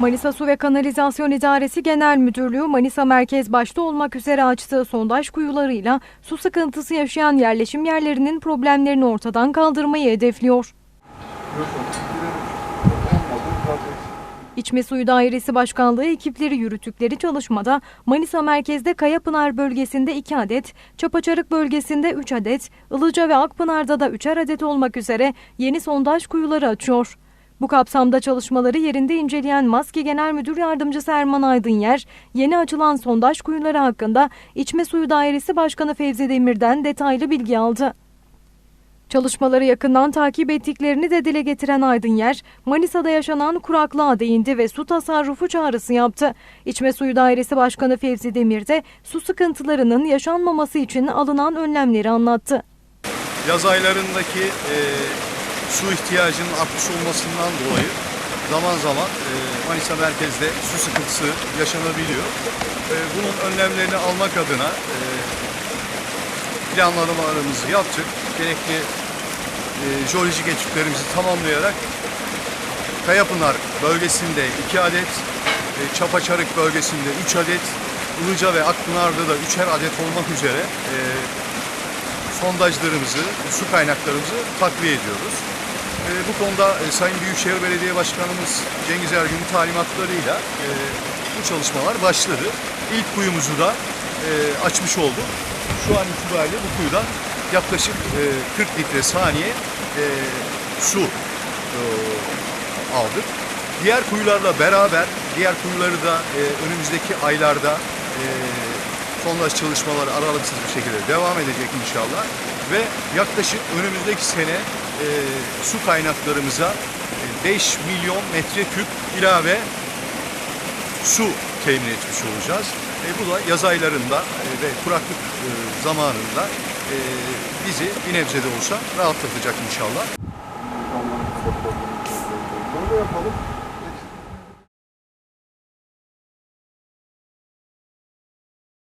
Manisa Su ve Kanalizasyon İdaresi Genel Müdürlüğü Manisa Merkez başta olmak üzere açtığı sondaj kuyularıyla su sıkıntısı yaşayan yerleşim yerlerinin problemlerini ortadan kaldırmayı hedefliyor. İçme Suyu Dairesi Başkanlığı ekipleri yürüttükleri çalışmada Manisa merkezde Kayapınar bölgesinde 2 adet, Çapaçarık bölgesinde 3 adet, Ilıca ve Akpınar'da da 3'er adet olmak üzere yeni sondaj kuyuları açıyor. Bu kapsamda çalışmaları yerinde inceleyen Maske Genel Müdür Yardımcısı Erman Aydınyer, yeni açılan sondaj kuyuları hakkında İçme Suyu Dairesi Başkanı Fevzi Demir'den detaylı bilgi aldı. Çalışmaları yakından takip ettiklerini de dile getiren Aydınyer, Manisa'da yaşanan kuraklığa değindi ve su tasarrufu çağrısı yaptı. İçme Suyu Dairesi Başkanı Fevzi Demir de su sıkıntılarının yaşanmaması için alınan önlemleri anlattı. Yaz aylarındaki e, su ihtiyacının artmış olmasından dolayı zaman zaman e, Manisa merkezde su sıkıntısı yaşanabiliyor. E, bunun önlemlerini almak adına e, planlamalarımızı yaptık. Gerekli e, jeolojik etütlerimizi tamamlayarak Kayapınar bölgesinde 2 adet, e, Çapaçarık bölgesinde 3 adet, Ilıca ve Akpınar'da da 3'er adet olmak üzere e, sondajlarımızı, su kaynaklarımızı takviye ediyoruz. E, bu konuda e, Sayın Büyükşehir Belediye Başkanımız Cengiz Ergün'ün talimatlarıyla e, bu çalışmalar başladı. İlk kuyumuzu da e, açmış olduk. Şu an itibariyle bu kuyudan yaklaşık e, 40 litre saniye e, su e, aldık. Diğer kuyularla beraber, diğer kuyuları da e, önümüzdeki aylarda e, sondaj çalışmaları aralıksız bir şekilde devam edecek inşallah. Ve yaklaşık önümüzdeki sene e, su kaynaklarımıza e, 5 milyon metreküp ilave su temin etmiş olacağız. E, bu da yaz aylarında e, ve kuraklık e, zamanında e, bizi bir nebze de olsa rahatlatacak inşallah. Onu yapalım.